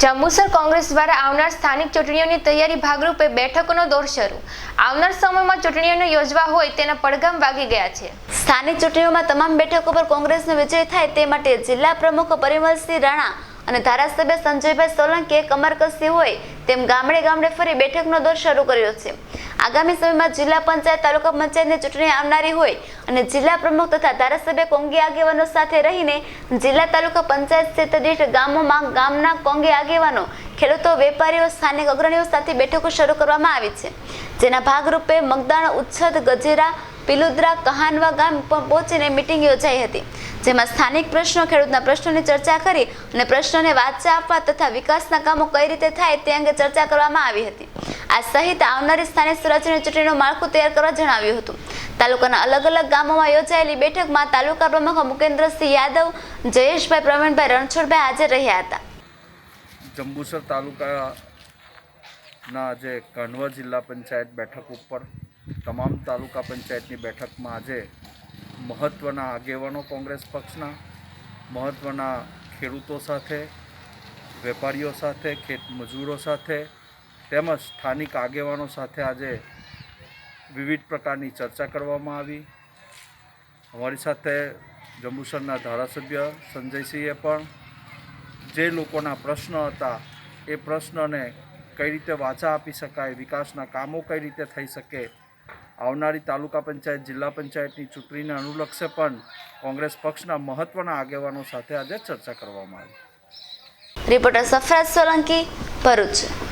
જંબુસર કોંગ્રેસ દ્વારા આવનાર સ્થાનિક ચૂંટણીઓની તૈયારી ભાગરૂપે બેઠકોનો દોર શરૂ. આવનાર સમયમાં ચૂંટણીઓને યોજવા હોય તેના પડઘમ વાગી ગયા છે. સ્થાનિક ચૂંટણીઓમાં તમામ બેઠકો પર કોંગ્રેસનો વિજય થાય તે માટે જિલ્લા પ્રમુખ પરિમલસિંહ રાણા અને ધારાસભ્ય સંજયભાઈ સોલંકીએ કમર કસી હોય તેમ ગામડે ગામડે ફરી બેઠકનો દોર શરૂ કર્યો છે. આગામી સમયમાં જિલ્લા પંચાયત, તાલુકા પંચાયતની ચૂંટણી આવનારી હોય અને જિલ્લા પ્રમુખ તથા ધારાસભ્ય કોંગી આગેવાનો સાથે રહીને જિલ્લા તાલુકા પંચાયત ક્ષેત્ર દીઠ ગામોમાં ગામના કોંગી આગેવાનો, ખેડૂતો, વેપારીઓ, સ્થાનિક અગ્રણીઓ સાથે બેઠકો શરૂ કરવામાં આવી છે. જેના ભાગરૂપે મગદાણ, ઉચ્છદ, ગજેરા, પિલુદ્રા, કહાનવા ગામ પહોંચીને મિટિંગ યોજાઈ હતી. જેમાં સ્થાનિક પ્રશ્નો, ખેડૂતના પ્રશ્નોની ચર્ચા કરી અને પ્રશ્નોને વાચા આપવા તથા વિકાસના કામો કઈ રીતે થાય તે અંગે ચર્ચા કરવામાં આવી હતી. આ સહિત આવનારી સ્થાનિક સ્વરાજ્યની ચૂંટણીનું માળખું તૈયાર કરવા જણાવ્યું હતું. તાલુકાના અલગ અલગ ગામોમાં યોજાયેલી બેઠકમાં તાલુકા પ્રમુખ મુકેન્દ્રસિંહ યાદવ, જયેશભાઈ પ્રવીણભાઈ રણછોડભાઈ હાજર રહ્યા હતા. જંબુસર તાલુકાના જે કાન્હવા જિલ્લા પંચાયત બેઠક ઉપર, તમામ તાલુકા પંચાયતની બેઠકમાં આજે મહત્ત્વના આગેવાનો કોંગ્રેસ પક્ષના મહત્ત્વના ખેડૂતો સાથે, વેપારીઓ સાથે, ખેત મજૂરો સાથે, તેમજ સ્થાનિક આગેવાનો સાથે આજે વિવિધ પ્રકારની ચર્ચા કરવામાં આવી. અમારી સાથે જંબુસરના ધારાસભ્ય સંજયસિંહે પણ જે લોકોના પ્રશ્ન હતા, એ પ્રશ્નને કઈ રીતે વાચા આપી શકાય, વિકાસના કામો કઈ રીતે થઈ શકે આવનારી તાલુકા પંચાયત, જિલ્લા પંચાયતની ચૂંટણીને અનુલક્ષે પણ કોંગ્રેસ પક્ષના મહત્ત્વના આગેવાનો સાથે આજે ચર્ચા કરવામાં આવી. રિપોર્ટર સફરાજ સોલંકી ભરૂચ.